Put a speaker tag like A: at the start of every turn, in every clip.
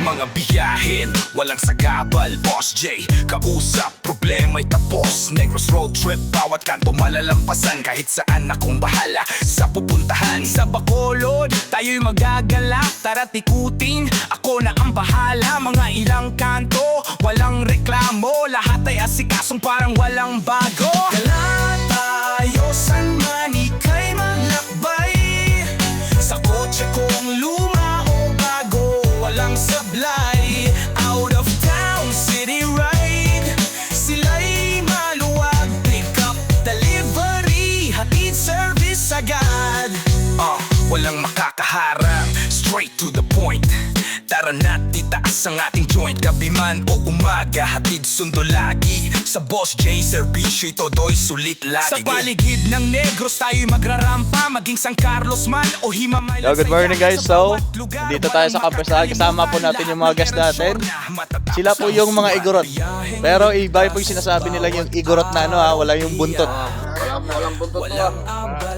A: Mga biyahin, walang sagabal Boss J, kausap, problema'y tapos. Negros road trip, bawat kanto malalampasan. Kahit saan akong bahala sa pupuntahan. Sa Bacolod, tayo'y magagala. Tara tikutin, ako na ang bahala. Mga ilang kanto, walang reklamo. Lahat ay asikasong parang walang bago. Dala Tara na't itaas ang ating joint Gabi man o umaga Hatid sundo lagi Sa Boss J Servisyo'y todo'y sulit lagi Sa paligid ng Negros Tayo'y magrarampa Maging San Carlos man O Himamay
B: Yo, good morning guys. So, dito tayo sa Kapersal. Kasama po natin yung mga guest natin. Sila po yung mga igorot. Pero iba po yung sinasabi nila yung igorot na ano ha, wala yung buntot.
C: Walang, walang buntot to ah.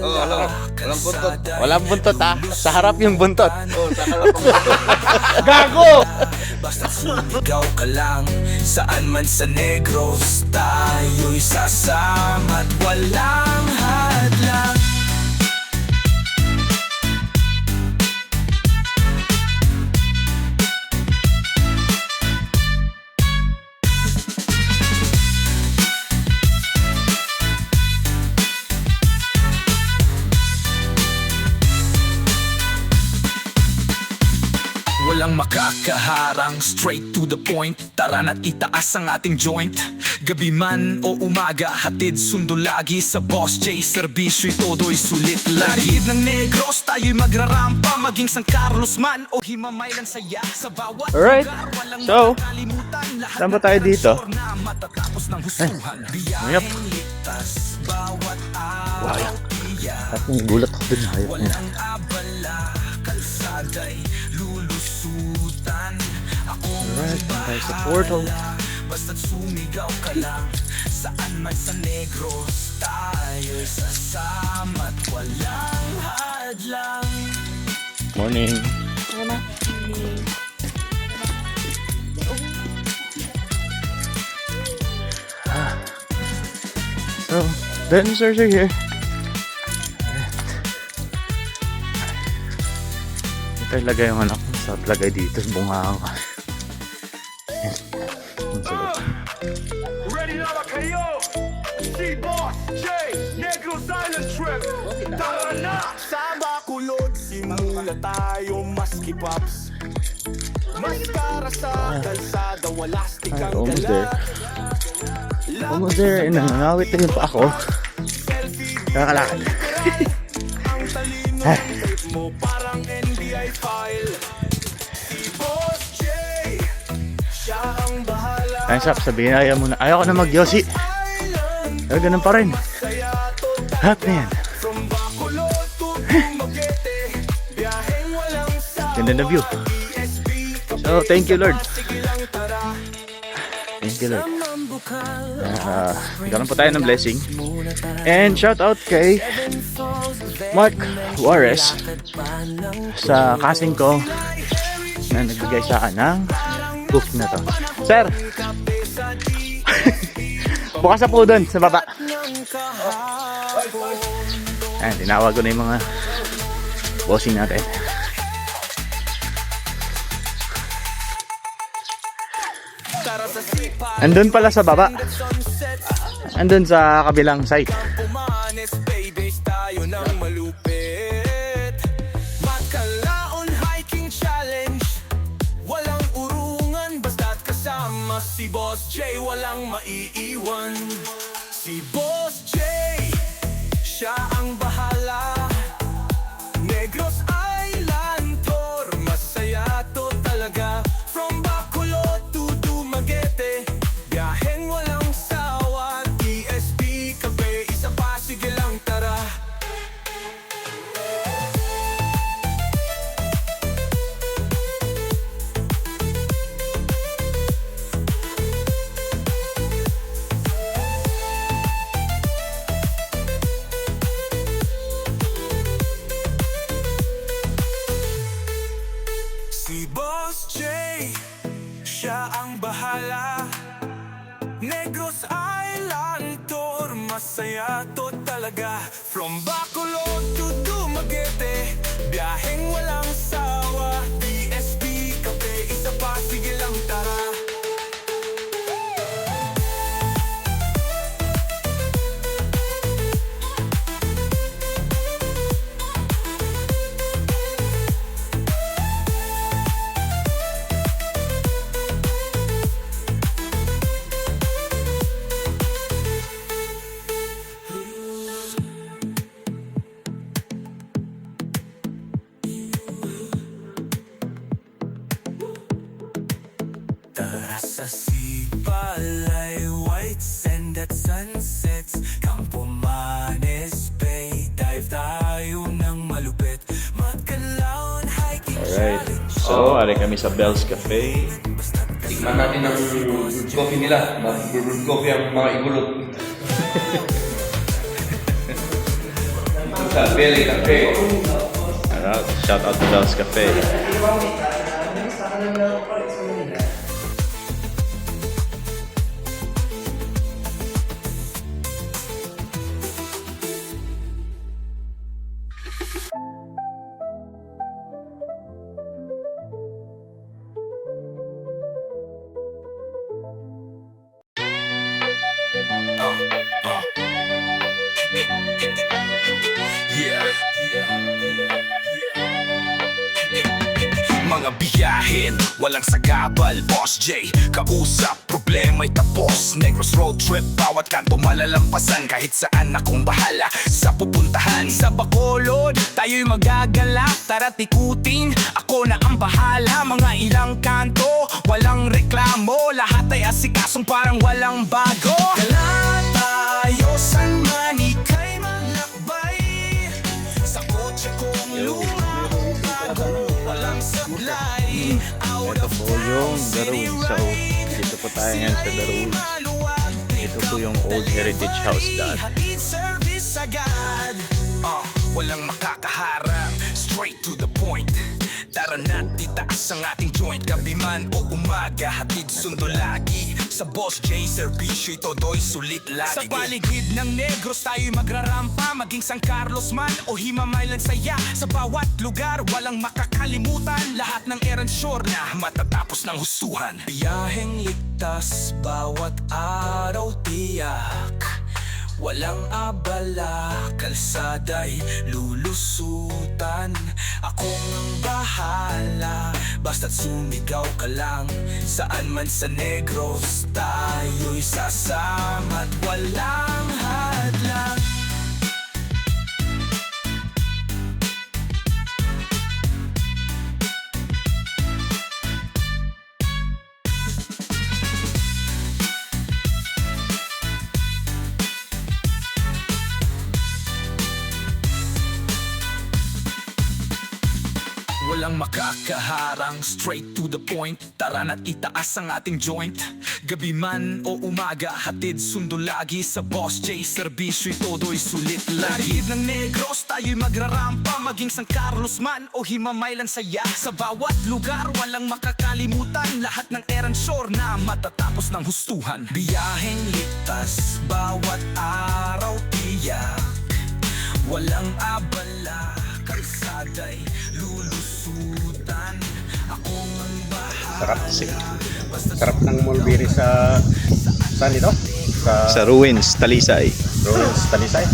C: Oo, walang, walang buntot.
B: Walang buntot ha, sa harap yung buntot.
C: Oo, sa harap ang buntot.
B: Gago!
A: Basta sumigaw ka lang Saan man sa Negros Tayo'y sasama't walang hadlang Walang makakaharang, straight to the point. Tara na't itaas ang ating joint. Gabi man o umaga, hatid sundo lagi Sa Boss J, servisyo'y todo'y sulit lagi. Larib ng Negros, tayo'y magrarampa. Maging San Carlos man o himamay lang saya Sa bawat
B: Alright.
A: lugar, walang
B: So,
A: makakalimutan Lahat
B: saan ba
A: ng
B: tayo dito?
A: transfer na matatapos ng hustuhan
B: Yep.
A: Biyaheng ligtas, bawat araw tiyak
B: At gulat ako dun, hayop niya.
A: Walang abala, kalsada'y
B: tayo sa portal.
A: Basta't sumigaw ka lang Saan man sa Negros Tayo'y sasama't walang hadlang
B: Morning. So, dancers are here. Ito ilagay yung anak ko. Sa lagay dito, bunga ako.
D: Trip Tara na! Sa Bacolod, simula tayo maski pops Mas para sa kalsada, wala stick
B: Ay,
D: ang
B: almost there. Almost there. And nangangawit na pa ako. Nakakalakad.
D: Ang talino ng tape mo, parang NBI file
B: Ay, Sap, sabihin ayaw mo na. Ayaw ko na mag-yosi. Pero ganun pa rin. Hot man. Ganda na view. So, thank you, Lord. Thank you, Lord. Uh, nagkaroon po tayo ng blessing. And shout out kay Mark Juarez sa casting ko na nagbigay sa akin ng book na to. Sir! Bukas na po doon sa baba. Ayan, tinawag ko na yung mga bossing natin. Andun pala sa baba. Andun sa kabilang
D: kasama si Boss J. Walang maiiwan. Si Boss J Siya ang bahala. Negros Island to
B: Alright. So, ari kami sa Bell's Cafe.
C: Tikman natin ang coffee nila. Mag-brewed coffee ang mga igulot. Sa Beli Cafe.
B: Alright. Shout out to Bell's Cafe.
A: Mga biyahin, walang sagabal Boss J, kausap, problema'y tapos. Negros road trip, bawat kanto malalampasan. Kahit saan akong bahala sa pupuntahan. Sa Bacolod, tayo'y magagala. Tara tikutin, ako na ang bahala. Mga ilang kanto, walang reklamo. Lahat ay asikasong parang walang bago
B: The Ruins. So, dito po tayo ngayon sa The.
A: Maluwag,
B: Ito po yung old heritage house
A: agad uh, Walang makakaharang Straight to the point Tara na't itaas ang ating joint. Gabi man o umaga Hatid sundo lagi. Sa Boss J Servisyo todo'y sulit lagi. Sa paligid ng Negros tayo'y magrarampa. Maging San Carlos man o Himamay lang saya. Sa bawat lugar walang makakalimutan. Lahat ng errand sure na matatapos ng hustuhan. Biyaheng ligtas bawat araw tiyak Walang abala, kalsada'y lulusutan. Ako ang bahala, basta't sumigaw ka lang. Saan man sa Negros, tayo'y sasama't walang hadlang Walang makakaharang, straight to the point. Tara na't itaas ang ating joint. Gabi man o umaga, hatid sundo lagi. Sa Boss J, servisyo'y todo'y sulit lagi. Lahid ng Negros, tayo'y magrarampa. Maging San Carlos man o Himamay lang saya Sa bawat lugar, walang makakalimutan. Lahat ng errand sure na matatapos ng hustuhan. Biyaheng ligtas, bawat araw tiyak. Walang abala, kalsada'y
E: Sarap. Sarap ng mulberry sa saan ito? Sa,
B: Sa Ruins, Talisay.
E: Ruins, Talisay.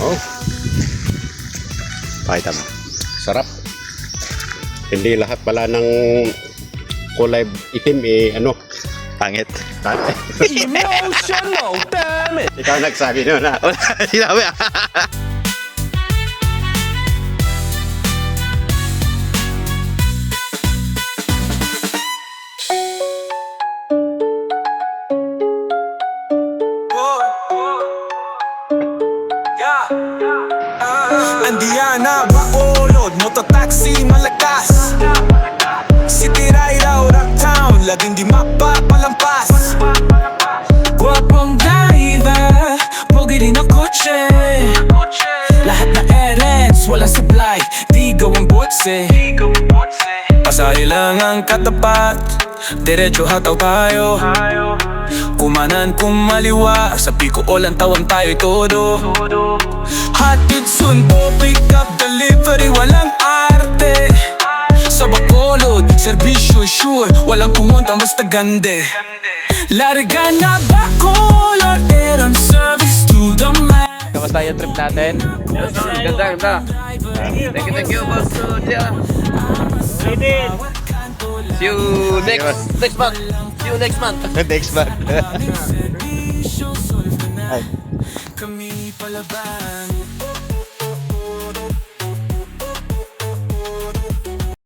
E: Oh,
B: Pakita mo.
E: sarap. Hindi lahat pala ng kulay itim eh ano.
B: Pangit.
E: Emotional, damn it! Ikaw nagsabi nun na.
B: Wala, sinabi.
D: Andiana, walang supply, di gawang botse. Pasahe lang ang katapat,
A: Diretso hataw tayo Kumanan kumaliwa Sa piko o lang tawang tayo todo. Hatid sundo, pick up, delivery Walang arte. Sa bakolod, serbisyo sure Walang pumunta basta gande. Larga na bakolod Erang service to the man.
F: Kamusta yung trip natin?
C: Ganda, ganda. Thank you, thank you, boss. Tia. See you next next month. See you next month.
B: Next month.
A: Kami palaban